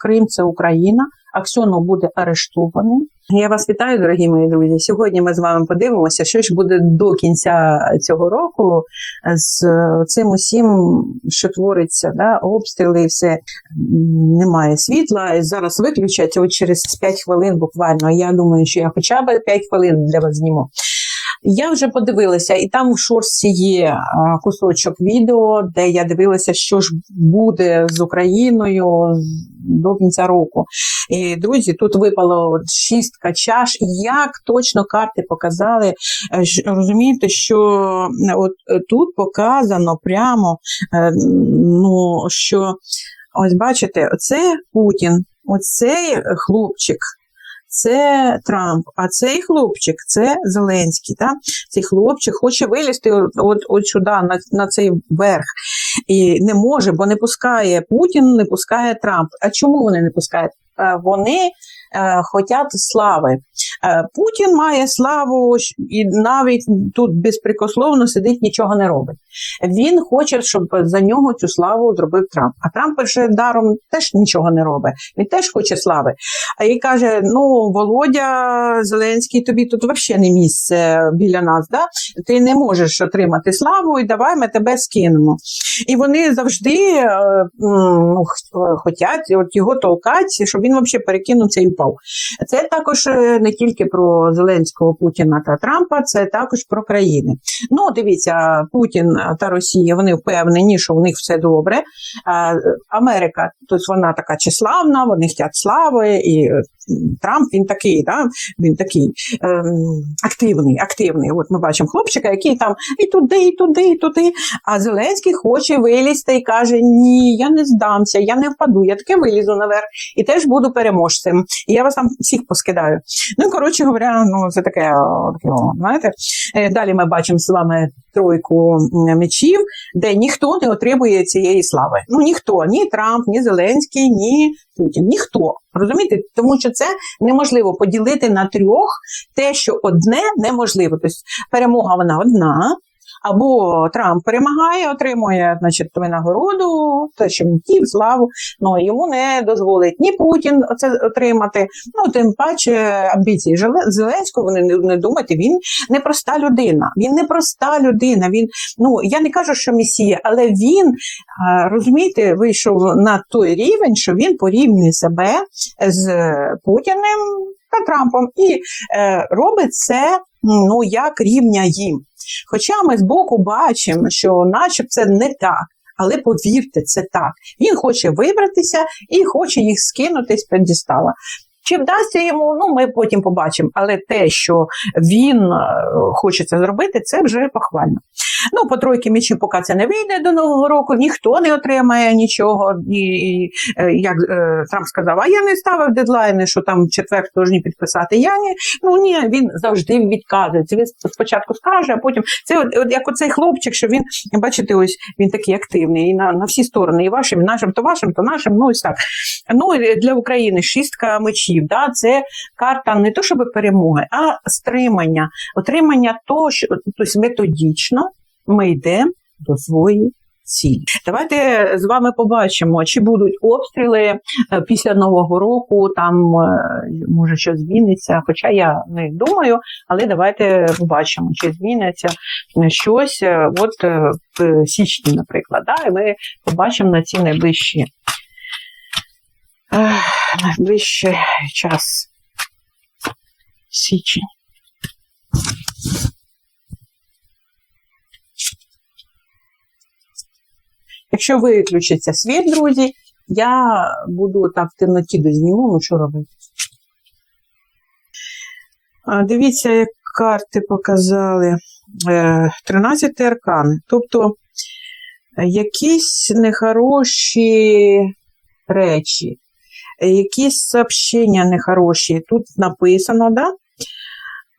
Крим це Україна. Аксьонов буде арештований. Я вас вітаю, дорогі мої друзі. Сьогодні ми з вами подивимося, що ж буде до кінця цього року з цим усім, що твориться, да, обстріли, і все немає світла. І зараз виключать от через 5 хвилин буквально. Я думаю, що я хоча б 5 хвилин для вас зніму. Я вже подивилася, і там в шорсі є кусочок відео, де я дивилася, що ж буде з Україною до кінця року. І, друзі, тут випало шістка чаш. Як точно карти показали, е, розумієте, що е, от е, тут показано прямо, е, ну, що ось бачите, оце Путін, оцей хлопчик. Це Трамп, а цей хлопчик це Зеленський. Та? Цей хлопчик хоче вилізти от, от, сюди, на, на цей верх. І не може, бо не пускає Путін, не пускає Трамп. А чому вони не пускають? Е, Вони хочуть слави. Е, Путін має славу і навіть тут безпрекословно сидить, нічого не робить. Він хоче, щоб за нього цю славу зробив Трамп. А Трамп ще даром теж нічого не робить. Він теж хоче слави. А і каже: ну, Володя Зеленський, тобі тут взагалі не місце біля нас. Да? Ти не можеш отримати славу, і давай ми тебе скинемо. І вони завжди е, ну, е, хотять от його толкати, щоб він взагалі перекинувся і впав. Це також е, не тільки про Зеленського, Путіна та Трампа, це також про країни. Ну, дивіться, Путін та Росія вони впевнені, що в них все добре. Америка, тобто вона така числавна, вони хочуть слави, і е, Трамп він такий, да? він такий ем, активний, активний. От ми бачимо хлопчика, який там і туди, і туди, і туди. А Зеленський хоче вилізти і каже: Ні, я не здамся, я не впаду, я таки вилізу наверх і теж буду переможцем. І я вас там всіх поскидаю. Ну, коротше говоря, ну це таке, таке, знаєте. Е, Далі ми бачимо з вами тройку мечів, де ніхто не отримує цієї слави. Ну ніхто, ні Трамп, ні Зеленський, ні Путін, ніхто. Розумієте? Тому що це неможливо поділити на трьох те, що одне неможливо. Тобто перемога вона одна. Або Трамп перемагає, отримує значить, винагороду, те, що він тів, славу. Ну йому не дозволить ні Путін це отримати. Ну тим паче амбіції Зеленського. Вони не, не думайте, він не проста людина. Він не проста людина. Він ну я не кажу, що месія, але він розумієте, вийшов на той рівень, що він порівнює себе з Путіним та Трампом і е, робить це ну як рівня їм. Хоча ми з боку бачимо, що начебто це не так. Але повірте, це так. Він хоче вибратися і хоче їх скинути з п'єдестала. Чи вдасться йому, ну ми потім побачимо. Але те, що він е, хоче це зробити, це вже похвально. Ну, по тройки мечів, поки це не вийде до нового року, ніхто не отримає нічого. І, і е, як е, Трамп сказав, а я не ставив дедлайни, що там четвер повинні підписати. Я ні. Ну ні, він завжди відказується. Він спочатку скаже, а потім це от, от як оцей хлопчик, що він, бачите, ось він такий активний і на, на всі сторони, і вашим, і нашим, то вашим, то нашим. Ну ось так. Ну для України шістка мечів. Да, це карта не то, щоб перемоги, а стримання, отримання того, що тобто методично ми йдемо до своєї цілі. Давайте з вами побачимо, чи будуть обстріли е, після нового року. Там е, може щось зміниться. Хоча я не думаю, але давайте побачимо, чи зміниться щось. е, От в січні, наприклад, да, і ми побачимо на ці найближчі е, найближчий час. Січень. Якщо виключиться світ, друзі, я буду там в темноті дозніму, ну що робити. Дивіться, як карти показали. Е, 13 аркани. Тобто е, якісь нехороші речі, е, якісь сообщення нехороші. Тут написано, да?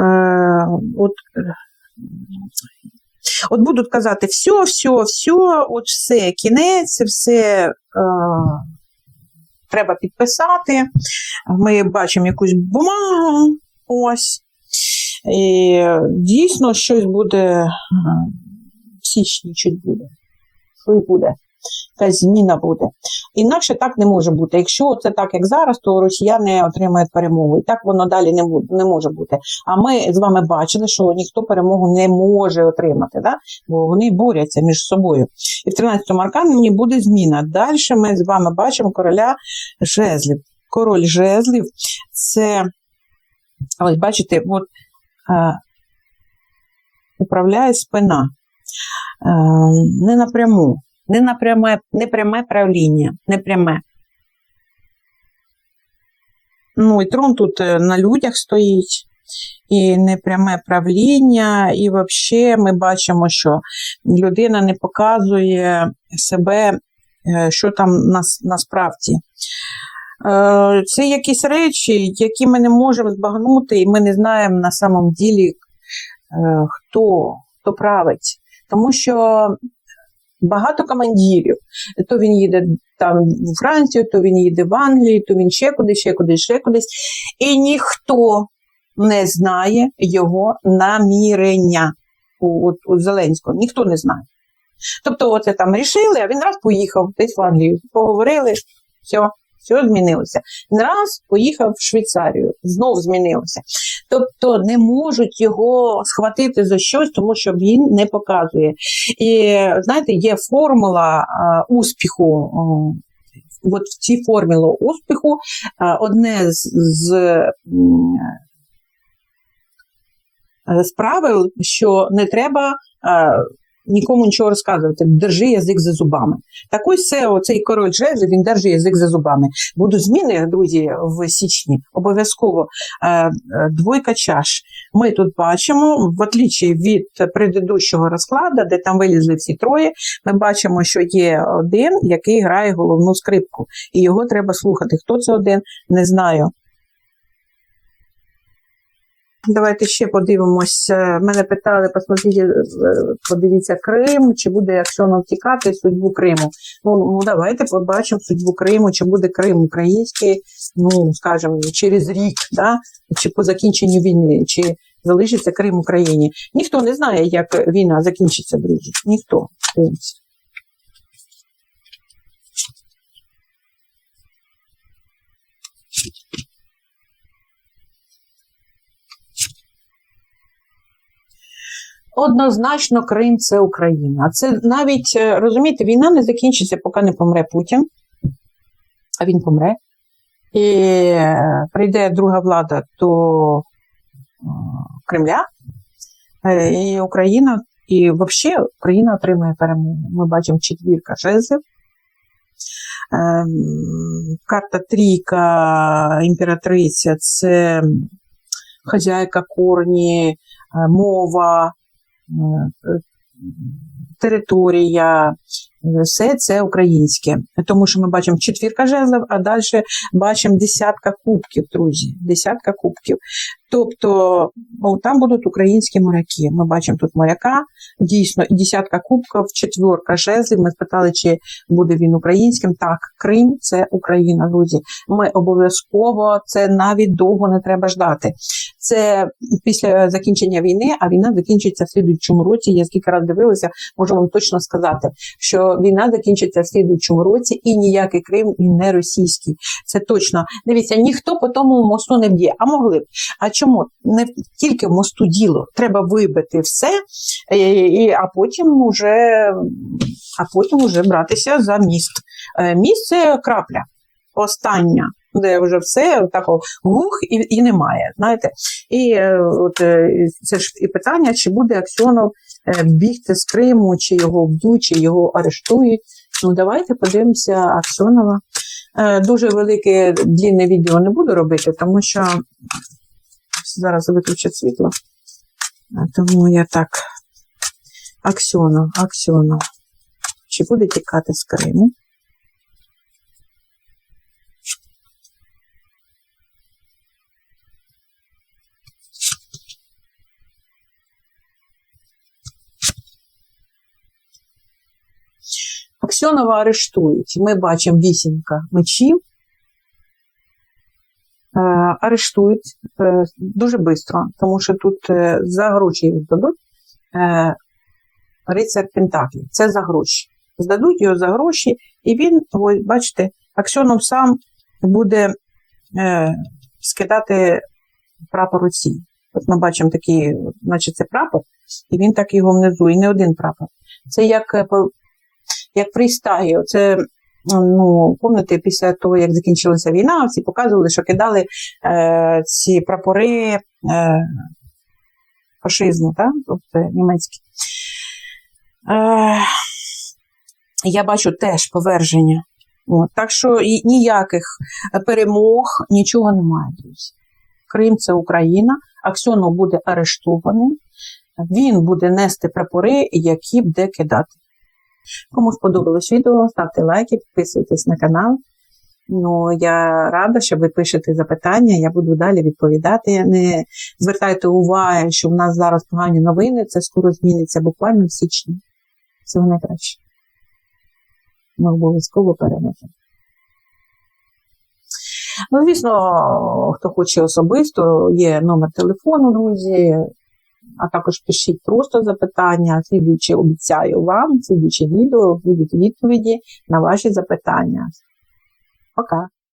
Е, от, От будуть казати, все, все, все, от все, кінець, все е, треба підписати. Ми бачимо якусь бумагу, ось. І дійсно щось буде е, в січні чуть буде. Щось буде. Якась зміна буде. Інакше так не може бути. Якщо це так, як зараз, то росіяни отримають перемогу. І так воно далі не, не може бути. А ми з вами бачили, що ніхто перемогу не може отримати, да? бо вони борються між собою. І в 13-му аркані буде зміна. Далі ми з вами бачимо короля жезлів. Король жезлів це, ось бачите, от, е, управляє спина. Е, не напряму, не напряме, не пряме правління, не пряме. Ну, і трон тут е, на людях стоїть, і непряме правління, і взагалі ми бачимо, що людина не показує себе, е, що там нас, насправді. Е, Це якісь речі, які ми не можемо збагнути, і ми не знаємо на самом ділі, хто, хто править. Тому що багато командирів. То він їде там у Францію, то він їде в Англію, то він ще кудись, ще кудись, ще кудись. І ніхто не знає його намірення у, у, у Зеленського. Ніхто не знає. Тобто, оце там рішили, а він раз поїхав десь в Англію, поговорили, все, все змінилося. Раз поїхав в Швейцарію, знов змінилося. Тобто не можуть його схватити за щось, тому що він не показує. І знаєте, є формула а, успіху. От в цій формулі успіху а, одне з, з, з правил, що не треба нікому нічого розказувати. Держи язик за зубами. Так ось це оцей король жезлів, він держить язик за зубами. Будуть зміни, друзі, в січні. Обов'язково Е, е, двойка чаш. Ми тут бачимо, в отличі від предыдущого розкладу, де там вилізли всі троє, ми бачимо, що є один, який грає головну скрипку. І його треба слухати. Хто це один, не знаю. Давайте ще подивимось. Е, Мене питали, посмотрите, е, подивіться Крим, чи буде Аксьонов втікати судьбу Криму. Ну, ну давайте побачимо судьбу Криму, чи буде Крим український, ну скажімо, через рік, да? чи по закінченню війни, чи залишиться Крим Україні. Ніхто не знає, як війна закінчиться, друзі. Ніхто. Однозначно, Крим це Україна. Це навіть е, розумієте, війна не закінчиться, поки не помре Путін, а він помре. І е, прийде друга влада до е, Кремля, і Україна, і взагалі Україна отримає перемогу. Ми бачимо четвірка жезлів. Ем, Карта трійка, імператриця це хазяйка корні, мова, територія, е, все це українське. Тому що ми бачимо четвірка жезлів, а далі бачимо десятка кубків, друзі. Десятка кубків. Тобто ну, там будуть українські моряки. Ми бачимо тут моряка, дійсно, і десятка кубків, четверка жезлів. Ми спитали, чи буде він українським. Так, Крим це Україна, друзі. Ми обов'язково це навіть довго не треба ждати. Це після закінчення війни, а війна закінчиться в слідуючому році. Я скільки раз дивилася, можу вам точно сказати, що війна закінчиться в слідуючому році, і ніякий Крим і не російський. Це точно. Дивіться, ніхто по тому мосту не б'є, а могли б. А чому не тільки в мосту діло? Треба вибити все, і, і, а потім уже, а потім уже братися за міст. Е, Міст це крапля, остання. Де вже все тако гух і, і немає. Знаєте, і е, от е, це ж і питання, чи буде Аксьонов е, бігти з Криму, чи його вб'ють, чи його арештують. Ну давайте подивимося Аксьонова. Е, Дуже велике длінне відео не буду робити, тому що зараз виключать світло. Е, Тому я так. Аксьонов, Аксьонов. Чи буде тікати з Криму? Аксьонова арештують. Ми бачимо вісімка мечів. Е, арештують е, дуже швидко, тому що тут е, за гроші їх дадуть. Е, Рицар Пентаклі. Це за гроші. здадуть його за гроші, і він, ось, бачите, Аксьонов сам буде е, скидати прапор оці. От ми бачимо такий, значить, це прапор, і він так його внизу, і не один прапор. Це як, як фрістайл. Це, ну, пам'ятаєте, після того, як закінчилася війна, всі показували, що кидали е, ці прапори е, фашизму, так? тобто німецькі. Е, я бачу теж поверження. От, так що ніяких перемог, нічого немає. Крим це Україна, Аксьонов буде арештований, він буде нести прапори, які буде кидати. Кому сподобалось відео, ставте лайки, підписуйтесь на канал. Ну, я рада, що ви пишете запитання, я буду далі відповідати. Не звертайте уваги, що в нас зараз погані новини, це скоро зміниться буквально в січні. Всього найкраще. Ми обов'язково переможемо. Ну, звісно, хто хоче особисто, є номер телефону, друзі, а також пишіть просто запитання. Слідуючи обіцяю вам, слідуючи відео будуть відповіді на ваші запитання. Пока!